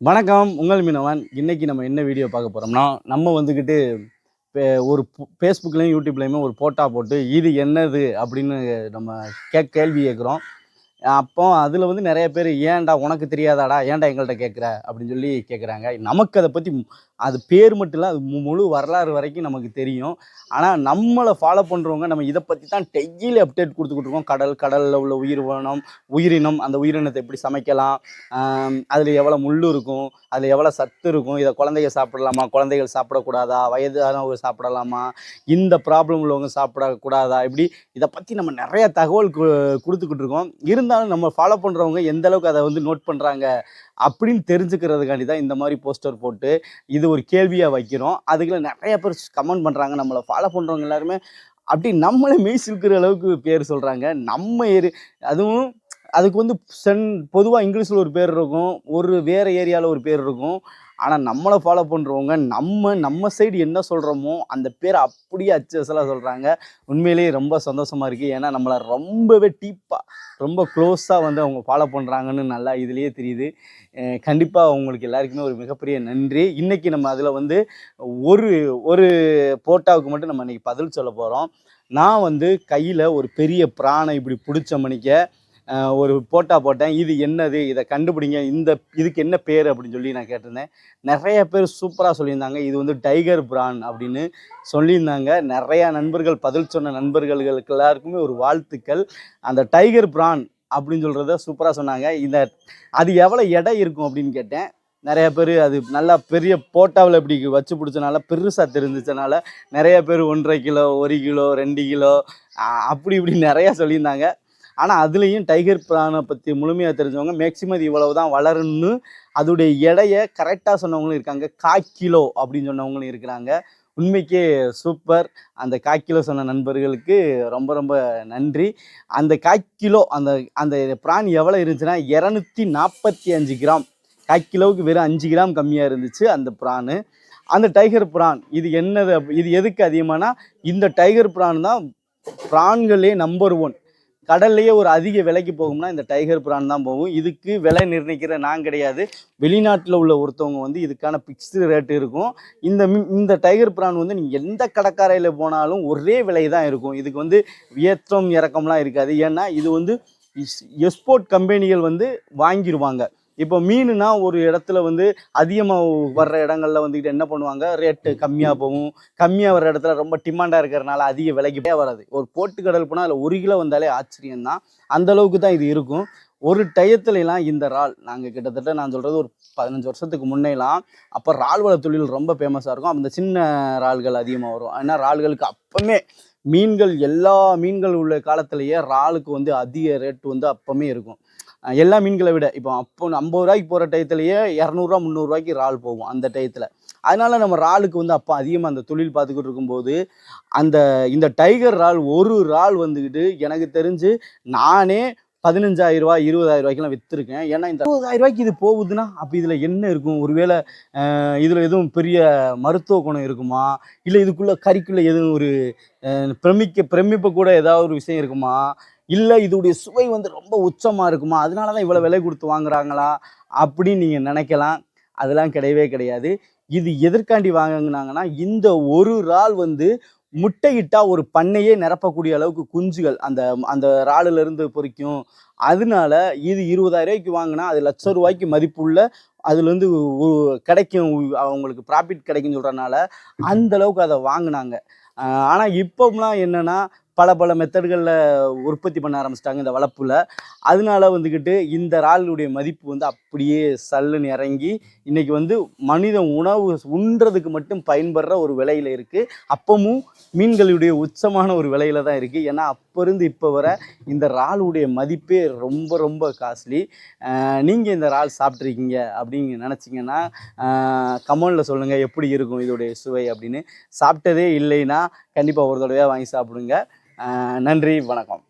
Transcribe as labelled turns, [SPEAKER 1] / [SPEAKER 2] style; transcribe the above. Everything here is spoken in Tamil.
[SPEAKER 1] வணக்கம் உங்கள் மீனவன். இன்னைக்கு நம்ம என்ன வீடியோ பார்க்க போகிறோம்னா நம்ம வந்துக்கிட்டு ஒரு ஃபேஸ்புக்லேயும் யூடியூப்லேயுமே ஒரு போட்டா போட்டு இது என்னது அப்படின்னு நம்ம கே கேள்வி கேட்குறோம். அப்போ அதில் வந்து நிறைய பேர் ஏன்டா உனக்கு தெரியாதாடா? ஏன்டா எங்கள்கிட்ட கேட்குற? அப்படின்னு சொல்லி கேட்குறாங்க. நமக்கு அதை பற்றி அது பேர் மட்டும் இல்லை அது மு- முழு வரலாறு வரைக்கும் நமக்கு தெரியும். ஆனால் நம்மளை ஃபாலோ பண்ணுறவங்க நம்ம இதை பற்றி தான் டெய்லி அப்டேட் கொடுத்துக்கிட்டு இருக்கோம். கடல் கடலில் உள்ள உயிர்வனம் உயிரினம் அந்த உயிரினத்தை எப்படி சமைக்கலாம் அதில் எவ்வளோ முள் இருக்கும் அதில் எவ்வளோ சத்து இருக்கும் இதை குழந்தைங்க சாப்பிடலாமா குழந்தைகள் சாப்பிடக்கூடாதா வயதானவங்க சாப்பிடலாமா இந்த ப்ராப்ளம் உள்ளவங்க சாப்பிடக்கூடாதா இப்படி இதை பற்றி நம்ம நிறைய தகவல் கு- கொடுத்துக்கிட்டு இருக்கோம். இருந்தாலும் நம்ம ஃபாலோ பண்ணுறவங்க எந்த அளவுக்கு அதை வந்து நோட் பண்ணுறாங்க அப்படின்னு தெரிஞ்சுக்கிறதுக்காண்டி தான் இந்த மாதிரி போஸ்டர் போட்டு இது ஒரு கேள்வியாக வைக்கிறோம். அதுக்குள்ள நிறைய பேர் கமெண்ட் பண்ணுறாங்க நம்மளை ஃபாலோ பண்ணுறவங்க எல்லாருமே அப்படி நம்மளை மெய் சிலுக்கிற அளவுக்கு பேர் சொல்கிறாங்க நம்ம ஏரி அதுவும் அதுக்கு வந்து சென் பொதுவாக இங்கிலீஷில் ஒரு பேர் இருக்கும் ஒரு வேறு ஏரியாவில் ஒரு பேர் இருக்கும். ஆனால் நம்மளை ஃபாலோ பண்ணுறவங்க நம்ம நம்ம சைடு என்ன சொல்கிறோமோ அந்த பேரை அப்படியே அச்சசலாக சொல்கிறாங்க உண்மையிலேயே ரொம்ப சந்தோஷமாக இருக்குது ஏன்னா நம்மளை ரொம்பவே டீப்பாக ரொம்ப க்ளோஸாக வந்து அவங்க ஃபாலோ பண்ணுறாங்கன்னு நல்லா இதுலேயே தெரியுது. கண்டிப்பாக அவங்களுக்கு எல்லாருக்குமே ஒரு மிகப்பெரிய நன்றி. இன்றைக்கி நம்ம அதில் வந்து ஒரு ஒரு போட்டாவுக்கு மட்டும் நம்ம இன்றைக்கி பதில் சொல்ல போகிறோம் நான் வந்து கையில் ஒரு பெரிய பிராணை இப்படி பிடிச்ச மணிக்க ஒரு போட்டா போட்டேன். இது என்னது? இதை கண்டுபிடிங்க. இந்த இதுக்கு என்ன பேர் அப்படின்னு சொல்லி நான் கேட்டிருந்தேன். நிறைய பேர் சூப்பராக சொல்லியிருந்தாங்க. இது வந்து டைகர் பிரான் அப்படின்னு சொல்லியிருந்தாங்க. நிறையா நண்பர்கள் பதில் சொன்ன நண்பர்களுக்கு எல்லாருக்குமே ஒரு வாழ்த்துக்கள். அந்த டைகர் பிரான் அப்படின்னு சொல்கிறத சூப்பராக சொன்னாங்க. இந்த அது எவ்வளோ எடை இருக்கும் அப்படின்னு கேட்டேன். நிறைய பேர் அது நல்லா பெரிய போட்டாவில் இப்படி வச்சு பிடிச்சனால பெருசாக தெரிஞ்சிச்சனால நிறைய பேர் ஒன்றரை கிலோ ஒரு கிலோ ரெண்டு கிலோ அப்படி இப்படி நிறையா சொல்லியிருந்தாங்க. ஆனால் அதுலேயும் டைகர் பிரானை பற்றி முழுமையாக தெரிஞ்சவங்க மேக்சிமம் இது இவ்வளவு தான் வளரும்னு அதோடைய எடையை கரெக்டாக சொன்னவங்களும் இருக்காங்க. கா கிலோ அப்படின்னு சொன்னவங்களும் இருக்கிறாங்க. உண்மைக்கே சூப்பர் அந்த காக்கிலோ சொன்ன நண்பர்களுக்கு ரொம்ப ரொம்ப நன்றி. அந்த காக்கிலோ அந்த அந்த பிரான் எவ்வளோ இருந்துச்சுன்னா இரநூத்தி நாற்பத்தி அஞ்சு கிராம் காக்கிலோவுக்கு வெறும் அஞ்சு கிராம் கம்மியாக இருந்துச்சு அந்த பிரானு அந்த டைகர் பிரான் இது என்னது இது எதுக்கு அதிகமானா இந்த டைகர் பிரான் தான் பிரான்களே நம்பர் ஒன் கடல்லையே ஒரு அதிக விலைக்கு போகும்னா இந்த டைகர் பிரான் தான் போகும். இதுக்கு விலை நிர்ணயிக்கிற நான் கிடையாது. வெளிநாட்டில் உள்ள ஒருத்தவங்க வந்து இதுக்கான பிக்ஸ்டு ரேட்டு இருக்கும். இந்த இந்த டைகர் பிரான் வந்து நீங்கள் எந்த கடற்கரையில் போனாலும் ஒரே விலை தான் இருக்கும். இதுக்கு வந்து ஏற்றம் இறக்கம்லாம் இருக்காது. ஏன்னா இது வந்து எக்ஸ்போர்ட் கம்பெனிகள் வந்து வாங்கிடுவாங்க இப்போ மீனுனா ஒரு இடத்துல வந்து அதிகமாக வர்ற இடங்கள்ல வந்துக்கிட்டு என்ன பண்ணுவாங்க? ரேட்டு கம்மியாக போகும். கம்மியாக வர்ற இடத்துல ரொம்ப டிமாண்டாக இருக்கிறனால அதிக விலைக்கு வராது. ஒரு போட்டுக்கடல் போனால் அதில் ஒரு கிலோ வந்தாலே ஆச்சரியம்தான். அந்த அளவுக்கு தான் இது இருக்கும். ஒரு டயத்துலலாம் இந்த இறால் நாங்கள் கிட்டத்தட்ட நான் சொல்கிறது ஒரு பதினஞ்சு வருஷத்துக்கு முன்னேலாம் அப்போ இறால் வள தொழில் ரொம்ப ஃபேமஸாக இருக்கும். அந்த சின்ன இறால்கள் அதிகமாக வரும். ஏன்னா இறால்களுக்கு அப்போமே மீன்கள் எல்லா மீன்கள் உள்ள காலத்திலேயே இறாலுக்கு வந்து அதிக ரேட் வந்து அப்போமே இருக்கும். எல்லா மீன்களை விட இப்போ அப்போ ஐம்பது ரூபாய்க்கு போகிற டயத்துலேயே இரநூறுவா முந்நூறுரூவாய்க்கு இறால் போகும் அந்த டயத்தில். அதனால் நம்ம இறாலுக்கு வந்து அப்போ அதிகமாக அந்த தொழில் பார்த்துக்கிட்டு இருக்கும்போது அந்த இந்த டைகர் இறால் ஒரு இறால் வந்துக்கிட்டு எனக்கு தெரிஞ்சு நானே பதினஞ்சாயிரம் ரூபாய் இருபதாயிரம் ரூபாய்க்கெல்லாம் விற்றுருக்கேன் ஏன்னா இந்த இருபதாயிரம் ரூபாய்க்கு இது போகுதுன்னா அப்போ இதில் என்ன இருக்கும்? ஒருவேளை இதில் எதுவும் பெரிய மருத்துவ குணம் இருக்குமா? இல்லை இதுக்குள்ளே கறிக்குள்ளே எதுவும் ஒரு பிரமிக்க பிரமிப்பு கூட ஏதாவது ஒரு விஷயம் இருக்குமா? இல்லை இதோடைய சுவை வந்து ரொம்ப உச்சமாக இருக்குமா? அதனால தான் இவ்வளோ விலை கொடுத்து வாங்குறாங்களா? அப்படின்னு நீங்கள் நினைக்கலாம். அதெல்லாம் கிடையவே கிடையாது. இது எதற்காண்டி வாங்கினாங்கன்னா இந்த ஒரு இறால் வந்து முட்டையிட்டா ஒரு பண்ணையே நிரப்பக்கூடிய அளவுக்கு குஞ்சுகள் அந்த அந்த இறாலுல இருந்து பொறிக்கும். அதனால இது இருபதாயிரம் ரூபாய்க்கு வாங்கினா அது லட்ச ரூபாய்க்கு மதிப்புள்ள அதுலேருந்து கிடைக்கும் அவங்களுக்கு ப்ராஃபிட் கிடைக்கும்னு சொல்கிறனால அந்த அளவுக்கு அதை வாங்கினாங்க. ஆனால் இப்போம்லாம் என்னன்னா பல பல மெத்தட்களில் உற்பத்தி பண்ண ஆரம்பிச்சிட்டாங்க இந்த வளப்பில். அதனால வந்துக்கிட்டு இந்த இறாலுடைய மதிப்பு வந்து அப்படியே சல்லுன்னு இறங்கி இன்னைக்கு வந்து மனித உணவு உண்றதுக்கு மட்டும் பயன்படுற ஒரு விலையில் இருக்குது அப்பவும் மீன்களுடைய உச்சமான ஒரு விலையில தான் இருக்குது ஏன்னா அப்போ இருந்து இப்போ வர இந்த இறாலுடைய மதிப்பே ரொம்ப ரொம்ப காஸ்ட்லி. நீங்கள் இந்த இறால் சாப்பிட்ருக்கீங்க அப்படின்னு நினச்சிங்கன்னா கமெண்டில் சொல்லுங்கள் எப்படி இருக்கும் இதோடைய சுவை அப்படின்னு. சாப்பிட்டதே இல்லைன்னா கண்டிப்பாக ஒரு தடவையாக வாங்கி சாப்பிடுங்க. நன்றி வணக்கம்.